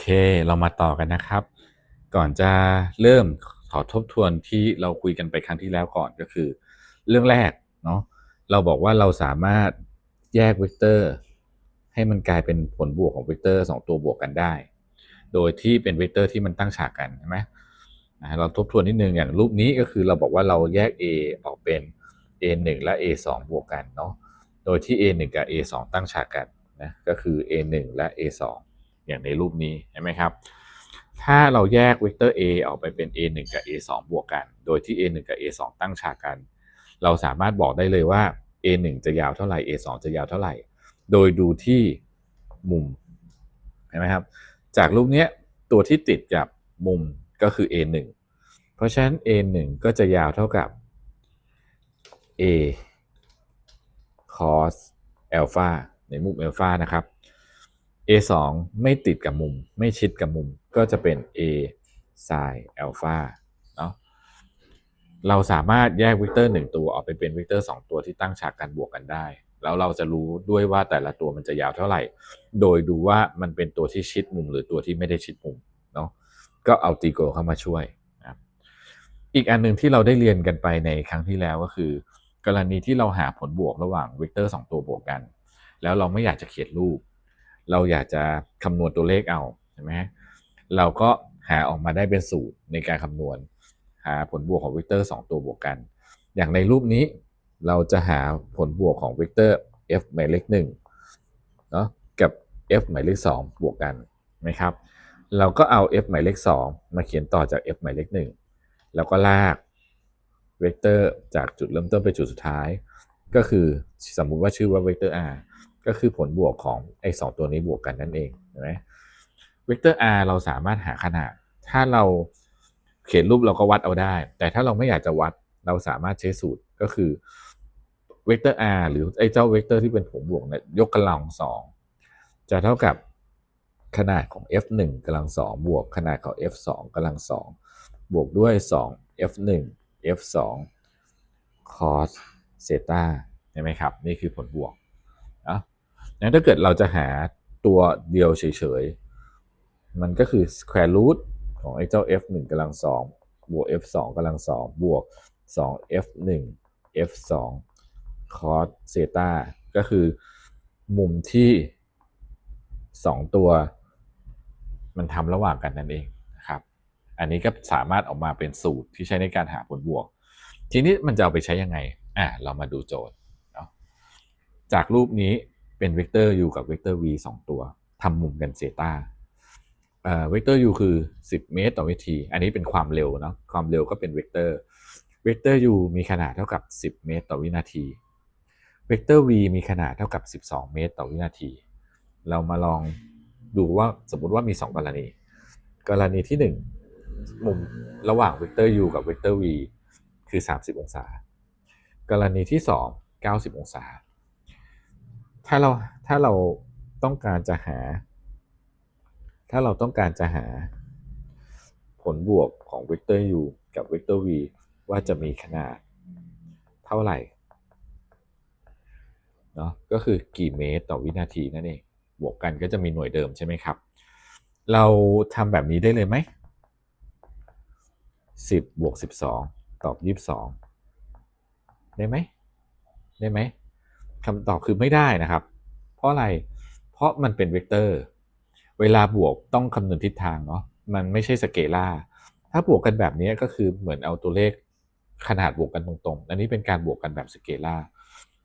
เคเรามาต่อกันนะครับ ก่อนจะเริ่มขอทบทวนที่เราคุยกันไปครั้งที่แล้วก่อนก็คือ เรื่องแรกเนาะเราบอกว่าเราสามารถแยกเวกเตอร์ ให้มันกลายเป็นผลบวกของเวกเตอร์สองตัวบวกกันได้ โดยที่เป็นเวกเตอร์ที่มันตั้งฉากกันใช่ไหมเราทบทวนนิดนึงอย่างรูปนี้ก็คือเราบอกว่าเราแยก A ออกเป็น A 1 และ A 2 บวกกันเนาะโดยที่ A 1 กับ A 2 ตั้งฉากกันนะก็คือ A 1 และ A 2 อย่างในรูปนี้เห็นไหมครับ ถ้าเราแยกเวกเตอร์ A ออกไปเป็น A 1กับ A 2บวกกัน โดยที่ A 1กับ A 2ตั้งฉากกัน เราสามารถบอกได้เลยว่า A 1จะยาวเท่าไหร่ A 2จะยาวเท่าไหร่ โดยดูที่มุมเห็นไหมครับ จากรูปเนี้ยตัวที่ติดกับมุมก็คือ A 1เพราะฉะนั้น A 1ก็จะยาวเท่ากับ A cos alpha ในมุม alpha นะครับ A 2 ไม่ติดกับมุม ไม่ชิดกับมุมก็จะเป็น A sin alpha เนาะเราสามารถแยกวิกเตอร์หนึ่งตัวออกไปเป็นวิกเตอร์สองตัวที่ตั้งฉากกันบวกกันได้ แล้วเราจะรู้ด้วยว่าแต่ละตัวมันจะยาวเท่าไหร่ โดยดูว่ามันเป็นตัวที่ชิดมุมหรือตัวที่ไม่ได้ชิดมุมเนาะก็เอาตีโกเข้ามาช่วยนะอีกอันหนึ่งที่เราได้เรียนกันไปในครั้งที่แล้วก็คือ กรณีที่เราหาผลบวกระหว่างเวกเตอร์สองตัวบวกกัน แล้วเราไม่อยากจะเขียนรูป เราอยากจะคำนวณตัวเลขเอาใช่ไหมเราก็หาออกมาได้เป็นสูตรในการคำนวณ หาผลบวกของเวกเตอร์ 2 ตัวบวกกัน อย่างในรูปนี้เราจะหาผลบวกของเวกเตอร์ f หมายเลข1เนาะกับ f หมายเลข2บวกกันนะครับ เราก็เอา f หมายเลข2มาเขียนต่อจาก f หมายเลข1แล้วก็ลากเวกเตอร์จากจุดเริ่มต้นไปจุดสุดท้าย ก็คือสมมุติว่าชื่อว่าเวกเตอร์ r ก็คือผลบวกของไอ้สตัวนี้บวกกันนั่นเองเห็นไหมเวกเตอร์ r เราสามารถหาขนาด ถ้าเราเขียนรูปเราก็วัดเอาได้ แต่ถ้าเราไม่อยากจะวัดเราสามารถใช้สูตรก็คือเวกเตอร์ r หรือไอ้เจ้าเวกเตอร์ที่เป็นผลบวกเนี่ยยกกำลังสองจะเท่ากับขนาดของ f 1กำลังสองบวกขนาดของ f 2กำลังสองบวกด้วย 2 f 1 f 2 cos เซตาใช่ไหมครับ นี่คือผลบวก งั้นถ้าเกิดเราจะหาตัวเดียวเฉยๆ มันก็คือ square root ของไอ้เจ้า f 1กำลังสองบวก f 2กำลังสองบวก2 f 1 f 2 cos เซตาก็คือมุมที่ 2 ตัว มันทำระหว่างกันนั่นเองนะครับ อันนี้ก็สามารถออกมาเป็นสูตรที่ใช้ในการหาผลบวก ทีนี้มันจะเอาไปใช้ยังไง อะ เรามาดูโจทย์จากรูปนี้ เป็นเวกเตอร์ u กับเวกเตอร์ v 2 ตัวทำมุมกันเซตาเอ่อเวกเตอร์ u คือ 10 เมตรต่อวินาที อันนี้เป็นความเร็วเนาะความเร็วก็เป็นเวกเตอร์เวกเตอร์ u มีขนาดเท่ากับ 10 เมตรต่อวินาทีเวกเตอร์ v มีขนาดเท่ากับ 12 เมตรต่อวินาที เรามาลองดูว่าสมมุติว่ามี 2 กรณี กรณีที่ 1 มุมระหว่างเวกเตอร์ u กับเวกเตอร์ v คือ 30 องศา กรณีที่ 2 90 องศา ถ้าเราถ้าเราต้องการจะหา ถ้าเราต้องการจะหา ผลบวกของเวกเตอร์ u กับเวกเตอร์ v ว่าจะมีขนาดเท่าไหร่เนาะก็คือกี่เมตรต่อวินาทีนั่นเอง บวกกันก็จะมีหน่วยเดิมใช่ไหมครับ เราทำแบบนี้ได้เลยไหม 10บวก12 ตอบ 22 ได้ไหม ได้ไหม คำตอบคือไม่ได้นะครับ เพราะอะไรเพราะมันเป็นเวกเตอร์ เวลาบวกต้องคำนวณทิศทางเนาะมันไม่ใช่สเกลาถ้าบวกกันแบบนี้ก็คือเหมือนเอาตัวเลขขนาดบวกกันตรงๆ อันนี้เป็นการบวกกันแบบสเกลา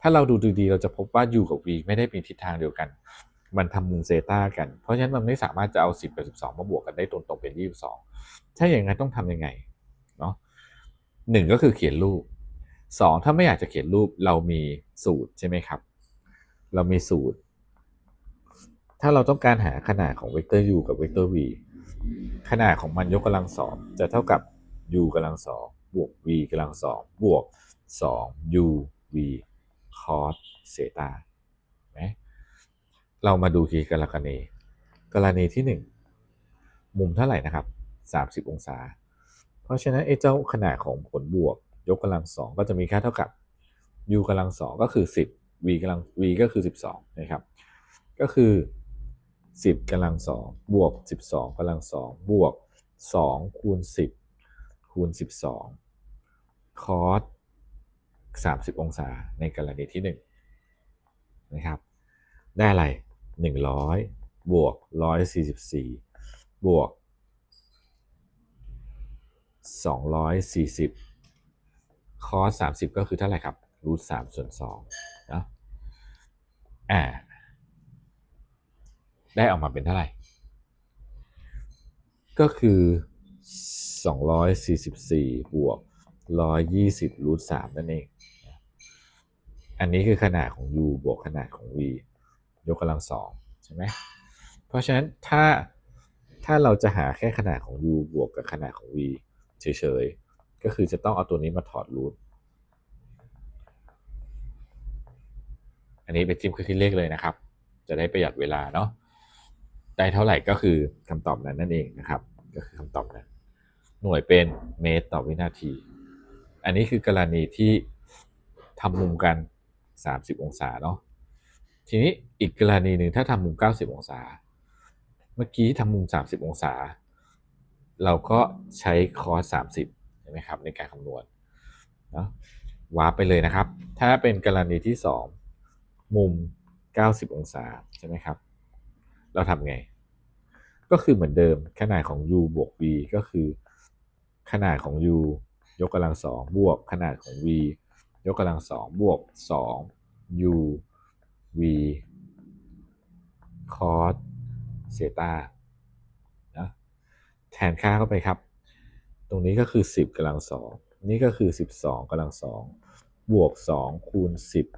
ถ้าเราดูดีๆ เราจะพบว่า u กับ v ไม่ได้มีทิศทางเดียวกัน มันทำมุมเซต้ากัน เพราะฉะนั้นมันไม่สามารถจะเอา 10 กับ 12 มาบวกกันได้ตรงๆเป็น 22 ถ้าอย่างนั้นต้องทำยังไงเนาะหนึ่งก็คือเขียนรูป สองถ้าไม่อยากจะเขียนรูปเรามีสูตรใช่ไหมครับ เรามีสูตร ถ้าเราต้องการหาขนาดของเวกเตอร์ u กับเวกเตอร์ v ขนาดของมันยกกำลังสองจะเท่ากับ u กำลังสองบวก v กำลังสองบวก 2 u v cos เซตาเรามาดูทีกรณีกรณีที่ 1 มุมเท่าไหร่นะครับ 30 องศา เพราะฉะนั้นไอ้เจ้าขนาดของผลบวก ยกกำลังสองก็จะมีค่าเท่ากับ u กำลังสองก็คือ 10 v กำลัง v ก็คือ 12 นะครับ ก็คือสิบกำลังสองบวกสิบสองกำลังสองบวกสองคูณสิบคูณสิบสองคอสสามสิบองศาในกรณีที่หนึ่งนะครับได้อะไรหนึ่งร้อยบวกร้อยสี่สิบสี่บวกสองร้อยสี่สิบ คอสสามสิบก็คือเท่าไหร่ครับรูทสามส่วนสองเนาะอ่า ได้ออกมาเป็นเท่าไหร่ ก็คือ244บวก120รูท3นั่นเอง อันนี้คือขนาดของ u บวกขนาดของ v ยกกำลังสองใช่ไหมเพราะฉะนั้นถ้าถ้าเราจะหาแค่ขนาดของ u บวกกับขนาดของ v เฉยๆ ก็คือจะต้องเอาตัวนี้มาถอดรูทอันนี้ไปจิ้มคือคิดเลขเลยนะครับ จะได้ประหยัดเวลาเนาะได้เท่าไหร่ก็คือคำตอบนั้นนั่นเองนะครับ ก็คือคำตอบนั้น หน่วยเป็นเมตรต่อวินาที อันนี้คือกรณีที่ทำมุมกัน 30 องศาเนาะทีนี้อีกกรณีหนึ่งถ้าทำมุม 90 องศา เมื่อกี้ทำมุม 30 องศา เราก็ใช้คอส30 ช่ไหมครับในการคำนวณเนาะวาร์ปไปเลยนะครับ ถ้าเป็นกรณีที่ 2 มุม 90 องศาใช่ไหมครับ เราทำไง ก็คือเหมือนเดิมขนาดของ u บวก v ก็คือ ขนาดของ u ยกกำลังสองบวกขนาดของ v ยกกำลังสองบวกสอง u v cos เซตานะแทนค่าเข้าไปครับ ตรงนี้ก็คือ 10กำลังสองนี่ก็คือ 12กำลังสองบวก 2 คูณ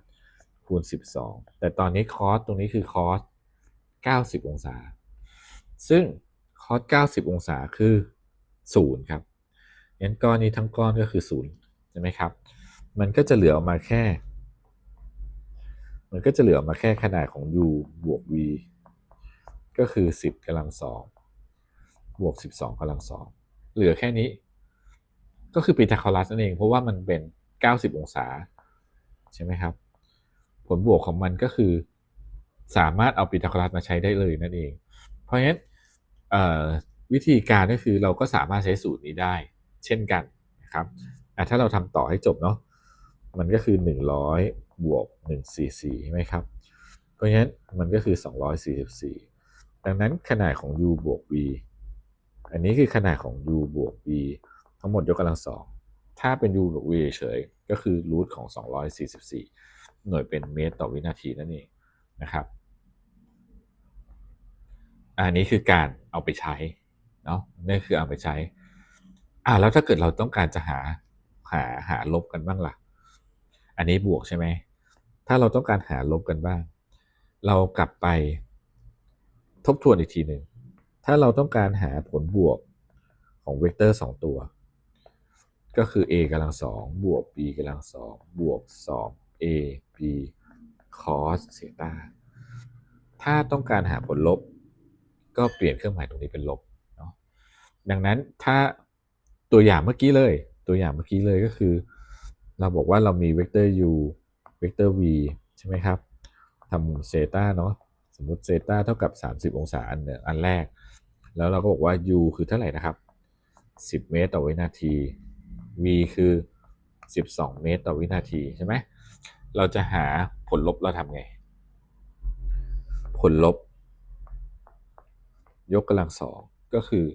10 คูณ 12 แต่ตอนนี้คอสตรงนี้คือคอส90 องศา ซึ่งคอส90 องศาคือ0ครับงั้นก้อนนี้ทั้งก้อนก็คือ0ใช่ไหมครับ มันก็จะเหลือออกมาแค่ มันก็จะเหลือออกมาแค่ขนาดของ u บวก v ก็คือ 10กำลังสองบวก 12กำลังสอง เหลือแค่นี้ ก็คือปีทาคอรัสนั่นเอง เพราะว่ามันเป็น 90 องศา ใช่ไหมครับ ผลบวกของมันก็คือ สามารถเอาปีทาคอรัสมาใช้ได้เลยนั่นเอง เพราะฉะนั้นวิธีการก็คือเราก็สามารถใช้สูตรนี้ได้ เช่นกันนะครับถ้าเราทำต่อให้จบเนาะมันก็คือ 100 บวก 144ใช่ไหมครับ เพราะฉะนั้นมันก็คือ 244 ดังนั้นขนาดของ u บวก v อันนี้คือขนาดของ u บวก v ทั้งหมดยกกำลังสอง ถ้าเป็น u บวก v เฉยก็คือรูทของ 244 หน่วยเป็นเมตรต่อวินาทีนั่นเองนะครับ อันนี้คือการเอาไปใช้เนาะนี่คือเอาไปใช้ อ่าแล้วถ้าเกิดเราต้องการจะหาหาหาลบกันบ้างล่ะ อันนี้บวกใช่ไหม ถ้าเราต้องการหาลบกันบ้าง เรากลับไปทบทวนอีกทีหนึ่ง ถ้าเราต้องการหาผลบวกของเวกเตอร์สองตัว ก็คือ a กำลังสองบวก b กำลังสองบวกสอง a b cos เซตาถ้าต้องการหาผลลบ ก็เปลี่ยนเครื่องหมายตรงนี้เป็นลบเนาะดังนั้นถ้าตัวอย่างเมื่อกี้เลย ตัวอย่างเมื่อกี้เลยก็คือ เราบอกว่าเรามีเวกเตอร์ u เวกเตอร์ v ใช่ไหมครับทำมุมเซตาเนาะสมมติเซตาเท่ากับ 30 องศาอันอันแรก แล้วเราก็บอกว่า u คือเท่าไหร่นะครับ 10 เมตรต่อวินาที v คือ 12 เมตรต่อวินาทีใช่ไหมเราจะหาผลลบเราทำไง ผลลบ ยกกำลังสองก็คือ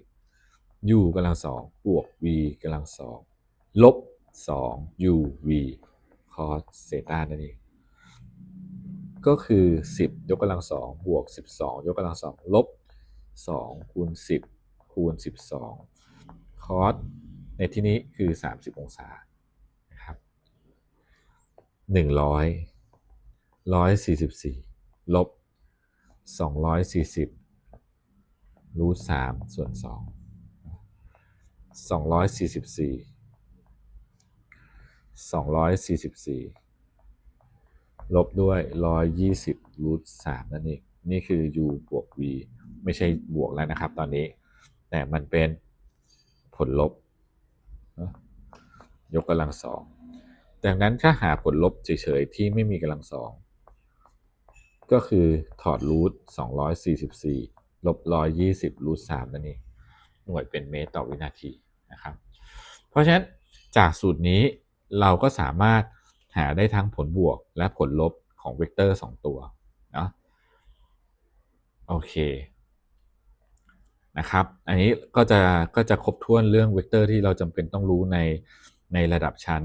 u กำลังสองบวก v กำลังสองลบสอง u v cos เซตานั่นเองก็คือ 10 ยกกำลังสองบวก 12 ยกกำลังสองลบ 2คูณ10คูณ12 cos ในที่นี้คือ 30 องศานะครับ100 144 ลบ 240รูท3ส่วน 2 244 244 ลบด้วย 120รูท3นั่นเอง นี่คือ u บวก v ไม่ใช่บวกแล้วนะครับ ตอนนี้ แต่มันเป็นผลลบ ยกกำลังสองดังนั้นถ้าหาผลลบเฉยๆ ที่ไม่มีกำลังสองก็คือถอดรูท244 ลบ 120 รูท3นั่นเองหน่วยเป็นเมตรต่อวินาทีนะครับ เพราะฉะนั้นจากสูตรนี้เราก็สามารถหาได้ทั้งผลบวกและผลลบของเวกเตอร์ 2 ตัวเนาะโอเค นะครับ อันนี้ก็จะก็จะครบถ้วนเรื่องเวกเตอร์ที่เราจำเป็นต้องรู้ในในระดับชั้น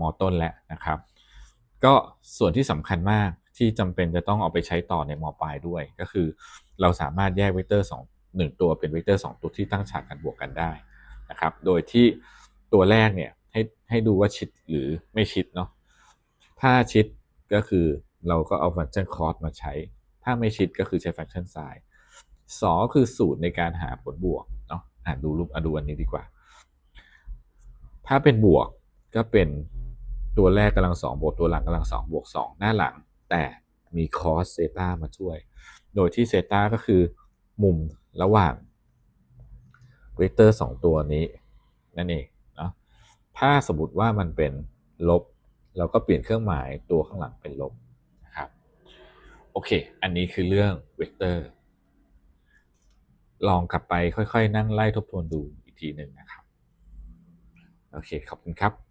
มอต้นแล้วนะครับ ก็ส่วนที่สำคัญมากที่จำเป็นจะต้องเอาไปใช้ต่อในมปลายด้วย ก็คือเราสามารถแยกเวกเตอร์2 1ตัวเป็นเวกเตอร์2ตัวที่ตั้งฉากกันบวกกันได้นะครับ โดยที่ตัวแรกเนี่ยให้ให้ดูว่าชิดหรือไม่ชิดเนาะ ถ้าชิดก็คือเราก็เอาฟังก์ชันคอสมาใช้ ถ้าไม่ชิดก็คือใช้ฟังก์ชันไซน์ สอคือสูตรในการหาผลบวกเนาะอ่านดูรูปอดูอันนี้ดีกว่า ถ้าเป็นบวกก็เป็นตัวแรกกำลังสองบวกตัวหลังกำลังสองบวกสองหน้าหลัง แต่มีคอสเซตามาช่วย โดยที่เซตาก็คือมุมระหว่างเวกเตอร์สองตัวนี้นั่นเองเนาะถ้าสมมติว่ามันเป็นลบ เราก็เปลี่ยนเครื่องหมายตัวข้างหลังเป็นลบนะครับ โอเค อันนี้คือเรื่องเวกเตอร์ ลองกลับไปค่อย ๆ นั่งไล่ทบทวนดูอีกทีหนึ่งนะครับ โอเค ขอบคุณครับ